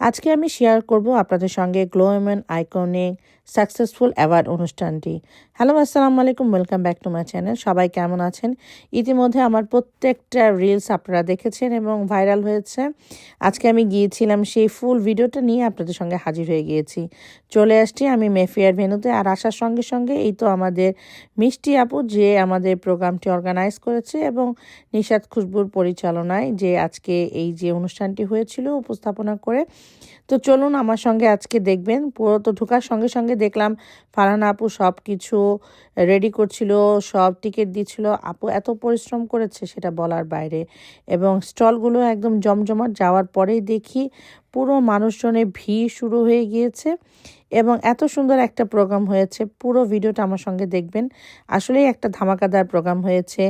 আজকে আমি শেয়ার করব আপনাদের সঙ্গে গ্লোয়েমেন আইকনিক সাকসেসফুল অ্যাওয়ার্ড অনুষ্ঠানটি। হ্যালো আসসালামু আলাইকুম welcome back to my channel সবাই কেমন আছেন? ইতিমধ্যে আমার প্রত্যেকটা রিলস আপনারা দেখেছেন এবং ভাইরাল হয়েছে। আজকে আমি গিয়েছিলাম সেই ফুল ভিডিওটা নিয়ে আপনাদের সঙ্গে হাজির হয়ে গিয়েছি। চলে আসছি আমি মেফিয়ার ভেনুতে আর আসার সঙ্গে সঙ্গে এই তো আমাদের মিষ্টি আপু, যে আমাদের প্রোগ্রামটি অর্গানাইজ করেছে এবং নিশাদ খুশবুর পরিচালনায় যে আজকে এই যে অনুষ্ঠানটি হয়েছিল, উপস্থাপনা করে তো চলুন আমার সঙ্গে আজকে দেখবেন। পুরো তো ঢোকার সঙ্গে সঙ্গে দেখলাম ফারহান আপু সব কিছু রেডি করছিল, সব টিকিট দিচ্ছিল। আপু এত পরিশ্রম করেছে সেটা বলার বাইরে এবং স্টলগুলো একদম জমজমাট যাওয়ার পরেই দেখি পুরো মানুষজনের ভিড় শুরু হয়ে গিয়েছে। এবং এত সুন্দর একটা প্রোগ্রাম হয়েছে। পুরো ভিডিওটা আমার সঙ্গে দেখবেন। আসলেই একটা ধামাকাদার প্রোগ্রাম হয়েছে।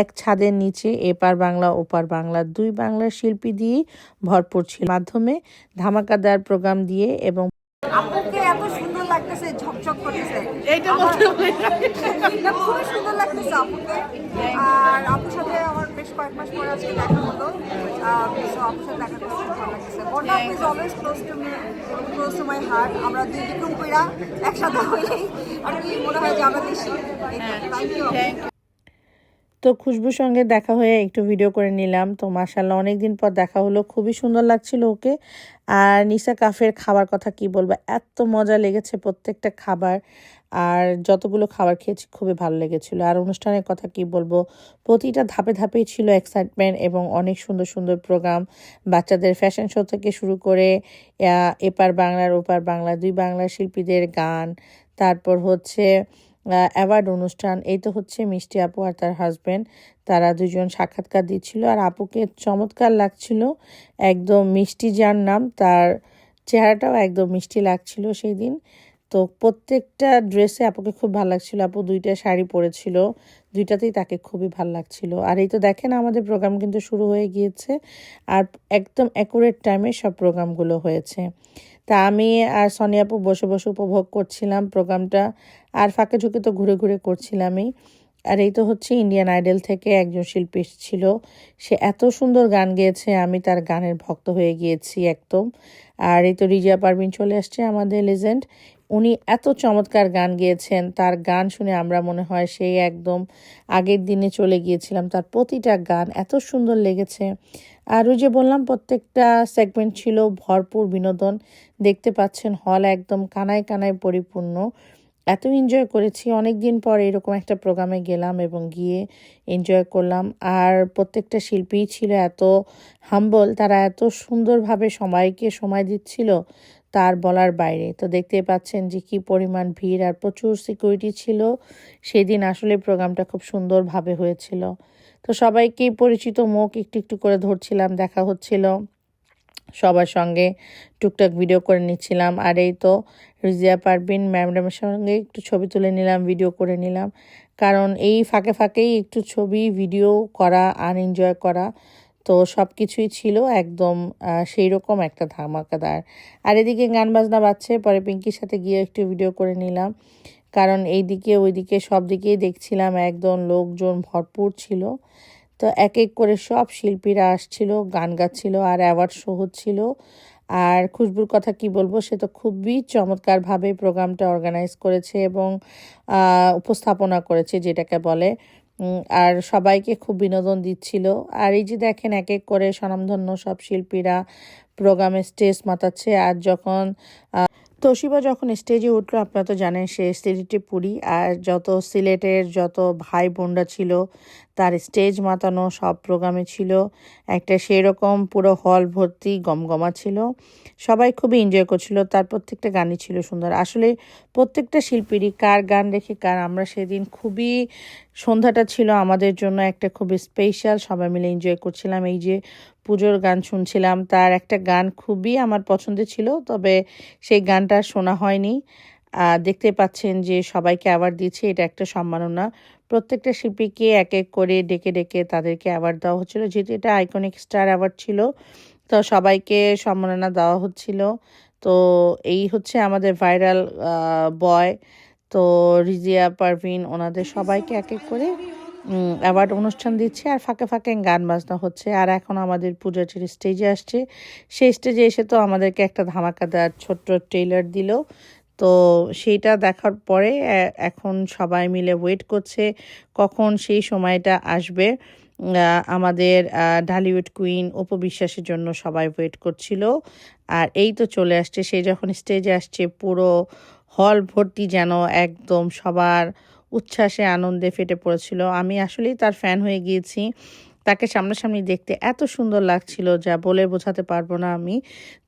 এক ছাদের নিচে এপার বাংলা ওপার বাংলা দুই বাংলার শিল্পী দিয়েই ভরপুর ছিল। মাধ্যমে ধামাকাদার প্রোগ্রাম দিয়ে এবং আপুকে এত সুন্দর লাগতেছে ঝকঝক করতেছে। এইটা বলতে হবে। সুন্দর লাগতেছে আপুকে। আর আপুর সাথে আমার বেশ কয়েক মাস পরে আজকে দেখা হলো। আহ, আপুর সাথে দেখা করতে খুব ভালো লাগতেছে বন্যা আপু is always close to me close to my heart আমরা দুই বিক্রম কইরা একসাথে হইলেই আর কি মনে হয় যে আমরা বেশি। থ্যাংক ইউ তো খুশবুর সঙ্গে দেখা হয়ে একটু ভিডিও করে নিলাম। তো মাসাল্লাহ অনেক দিন পর দেখা হলো খুবই সুন্দর লাগছিল ওকে। আর নিসা কাফের খাবার কথা কি বলব এত মজা লেগেছে প্রত্যেকটা খাবার। আর যতগুলো খাবার খেয়েছি খুবই ভালো লেগেছিল। আর অনুষ্ঠানের কথা কি বলব? প্রতিটা ধাপে ধাপেই ছিল এক্সাইটমেন্ট এবং অনেক সুন্দর সুন্দর প্রোগ্রাম বাচ্চাদের ফ্যাশন শো থেকে শুরু করে এপার বাংলার ওপার বাংলা, দুই বাংলার শিল্পীদের গান, তারপর হচ্ছে অ্যাওয়ার্ড অনুষ্ঠান। এই তো হচ্ছে মিষ্টি আপু আর তার হাজব্যান্ড তারা দুজন সাক্ষাৎকার দিচ্ছিল আর আপুকে চমৎকার লাগছিল। একদম মিষ্টি যার নাম, তার চেহারাটাও একদম মিষ্টি লাগছিল সেই দিন। তো প্রত্যেকটা ড্রেসে আপুকে খুব ভালো লাগছিল। আপু দুইটা শাড়ি পরেছিল, দুইটাতেই তাকে খুবই ভালো লাগছিল। আর এই তো দেখেন আমাদের প্রোগ্রাম কিন্তু শুরু হয়ে গিয়েছে, আর একদম অ্যাকুরেট টাইমে সব প্রোগ্রামগুলো হয়েছে। তা আমি আর সোনিয়া আপু বসে বসে উপভোগ করছিলাম প্রোগ্রামটা আর ফাঁকে ঝুঁকে তো ঘুরে ঘুরে করছিলামই। আর এই তো হচ্ছে ইন্ডিয়ান আইডল থেকে একজন শিল্পী ছিল। সে এত সুন্দর গান গেয়েছে, আমি তার গানের ভক্ত হয়ে গিয়েছি একদম। আর এই তো রিজিয়া পারভিন চলে আসছে আমাদের লেজেন্ড উনি এত চমৎকার গান গেয়েছেন, তার গান শুনে আমরা মনে হয় সেই একদম আগের দিনে চলে গিয়েছিলাম। তার প্রতিটা গান এত সুন্দর লেগেছে। আর ওই যে বললাম, প্রত্যেকটা সেগমেন্ট ছিল ভরপুর বিনোদন। দেখতে পাচ্ছেন হল একদম কানায় কানায় পরিপূর্ণ। এত এনজয় করেছি অনেক দিন পর এরকম একটা প্রোগ্রামে গেলাম এবং গিয়ে এনজয় করলাম। আর প্রত্যেকটা শিল্পী ছিল এত হাম্বল তারা এত সুন্দরভাবে সবাইকে সময় দিচ্ছিল তার বলার বাইরে। তো দেখতে পাচ্ছেন যে কি পরিমাণ ভিড় আর প্রচুর সিকিউরিটি ছিল। সেদিন আসলে প্রোগ্রামটা খুব সুন্দরভাবে হয়েছিল। তো সবাইকেই পরিচিত মুখ, একটু একটু করে ধরছিলাম, দেখা হচ্ছিল। সবার সঙ্গে টুকটাক ভিডিও করে নিচ্ছিলাম। আর এই তো রিজিয়া পারবিন ম্যামডামের সঙ্গে একটু ছবি তুলে নিলাম ভিডিও করে নিলাম। কারণ এই ফাঁকে ফাঁকেই একটু ছবি ভিডিও করা আর এনজয় করা তো সব কিছুই ছিল একদম সেই রকম একটা ধামাকাদার। আর এদিকে গান বাজনা বাজছে, পরে পিঙ্কির সাথে গিয়ে একটু ভিডিও করে নিলাম। কারণ এইদিকে ওইদিকে সব দিকেই দেখছিলাম একদম লোকজন ভরপুর ছিল। তো এক এক করে সব শিল্পীরা আসছিল, গান গাচ্ছিল আর অ্যাওয়ার্ড শো হচ্ছিল। আর খুশবুর কথা কি বলব, সে তো খুবই চমৎকারভাবে প্রোগ্রামটা অর্গানাইজ করেছে এবং উপস্থাপনা করেছে যেটাকে বলে। আর সবাইকে খুব বিনোদন দিচ্ছিল। আর এই যে দেখেন এক এক করে স্বনামধন্য সব শিল্পীরা প্রোগ্রামে স্টেজ মাতাচ্ছে। আর যখন তোশিবা যখন স্টেজে উঠল, আপনারা তো জানেন সে স্টেজটি পুরি, আর যত সিলেটের যত ভাই বোনরা ছিল, তার স্টেজ মাতানো সব প্রোগ্রামে ছিল। একটা সেই রকম পুরো হল ভর্তি গমগমা ছিল। সবাই খুবই এনজয় করছিল। তার প্রত্যেকটা গানই ছিল সুন্দর। আসলে প্রত্যেকটা শিল্পীরই কার গান রেখে কার, আমরা সেদিন খুবই সন্ধ্যাটা ছিল আমাদের জন্য একটা খুব স্পেশাল সবাই মিলে এনজয় করছিলাম। এই যে পুজোর গান শুনছিলাম। তার একটা গান খুবই আমার পছন্দের ছিল, তবে সেই গানটা শোনা হয়নি। দেখতে পাচ্ছেন যে সবাইকে অ্যাওয়ার্ড দিচ্ছে এটা একটা সম্মাননা। প্রত্যেকটা শিল্পীকে এক এক করে ডেকে ডেকে তাদেরকে অ্যাওয়ার্ড দেওয়া হচ্ছিল, যেহেতু এটা আইকনিক স্টার অ্যাওয়ার্ড ছিল, তো সবাইকে সম্মাননা দেওয়া হচ্ছিল। তো এই হচ্ছে আমাদের ভাইরাল বয় তো রিজিয়া, পারভিন, ওনাদের সবাইকে এক এক করে অ্যাওয়ার্ড অনুষ্ঠান দিচ্ছে আর ফাঁকে ফাঁকে গান বাজনা হচ্ছে। আর এখন আমাদের পূজাচির স্টেজে আসছে। সেই স্টেজে এসে তো আমাদেরকে একটা ধামাকাদার ছোট্ট ট্রেলার দিল। তো সেইটা দেখার পরে এখন সবাই মিলে ওয়েট করছে কখন সেই সময়টা আসবে। আমাদের ঢালিউড কুইন উপবিশ্বাসের জন্য সবাই ওয়েট করছিল। আর এই তো চলে আসছে। সে যখন স্টেজে আসছে, পুরো হল ভর্তি যেন একদম সবার উচ্ছ্বাসে আনন্দে ফেটে পড়েছিল। আমি আসলেই তার ফ্যান হয়ে গিয়েছি। তাকে সামনাসামনি দেখতে এত সুন্দর লাগছিল যা বলে বোঝাতে পারব না আমি।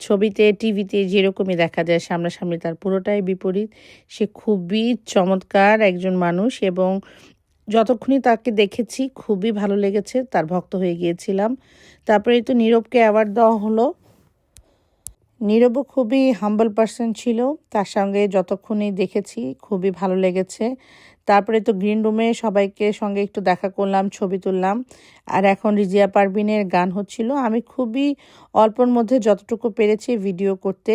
ছবিতে টিভিতে যেরকমই দেখা যায়, সামনাসামনি তার পুরোটাই বিপরীত। সে খুবই চমৎকার একজন মানুষ এবং যতক্ষণই তাকে দেখেছি, খুবই ভালো লেগেছে, তার ভক্ত হয়ে গিয়েছিলাম। তারপরে তো নীরবকে অ্যাওয়ার্ড দেওয়া হলো। নীরবও খুবই হাম্বল পার্সন ছিল। তার সঙ্গে যতক্ষণই দেখেছি, খুবই ভালো লেগেছে। তারপরে তো গ্রিন রুমে সবাইকে সঙ্গে একটু দেখা করলাম, ছবি তুললাম। আর এখন রিজিয়া পারবিনের গান হচ্ছিল। আমি খুবই অল্পর মধ্যে যতটুকু পেরেছি ভিডিও করতে,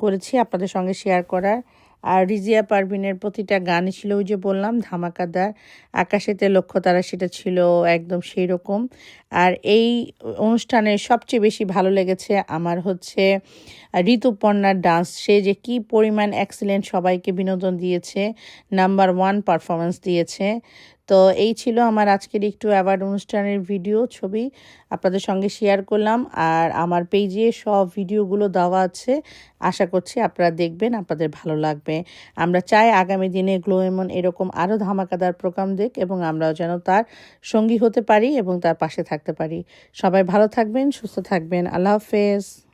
করেছি আপনাদের সঙ্গে শেয়ার করার। আর রিজিয়া পারভিনের প্রতিটা গান ছিল ওই যে বললাম ধামাকাদার আকাশেতে লক্ষ্য তারা সেটা ছিল একদম সেই রকম আর এই অনুষ্ঠানে সবচেয়ে বেশি ভালো লেগেছে আমার হচ্ছে ঋতুপর্ণার ডান্স সে যে কি পরিমাণ অ্যাক্সিলেন্ট সবাইকে বিনোদন দিয়েছে নাম্বার ওয়ান পারফরমেন্স দিয়েছে। তো এই ছিল আমার আজকের একটু অ্যাওয়ার্ড অনুষ্ঠানের ভিডিও ছবি আপনাদের সঙ্গে শেয়ার করলাম। আর আমার পেজে সব ভিডিওগুলো দেওয়া আছে। আশা করছি আপনারা দেখবেন, আপনাদের ভালো লাগবে। আমরা চাই আগামী দিনে গ্লো এমন এরকম আরও ধামাকাদার প্রোগ্রাম দেখ এবং আমরাও যেন তার সঙ্গী হতে পারি এবং তার পাশে থাকতে পারি। সবাই ভালো থাকবেন, সুস্থ থাকবেন। আল্লাহ হাফেজ।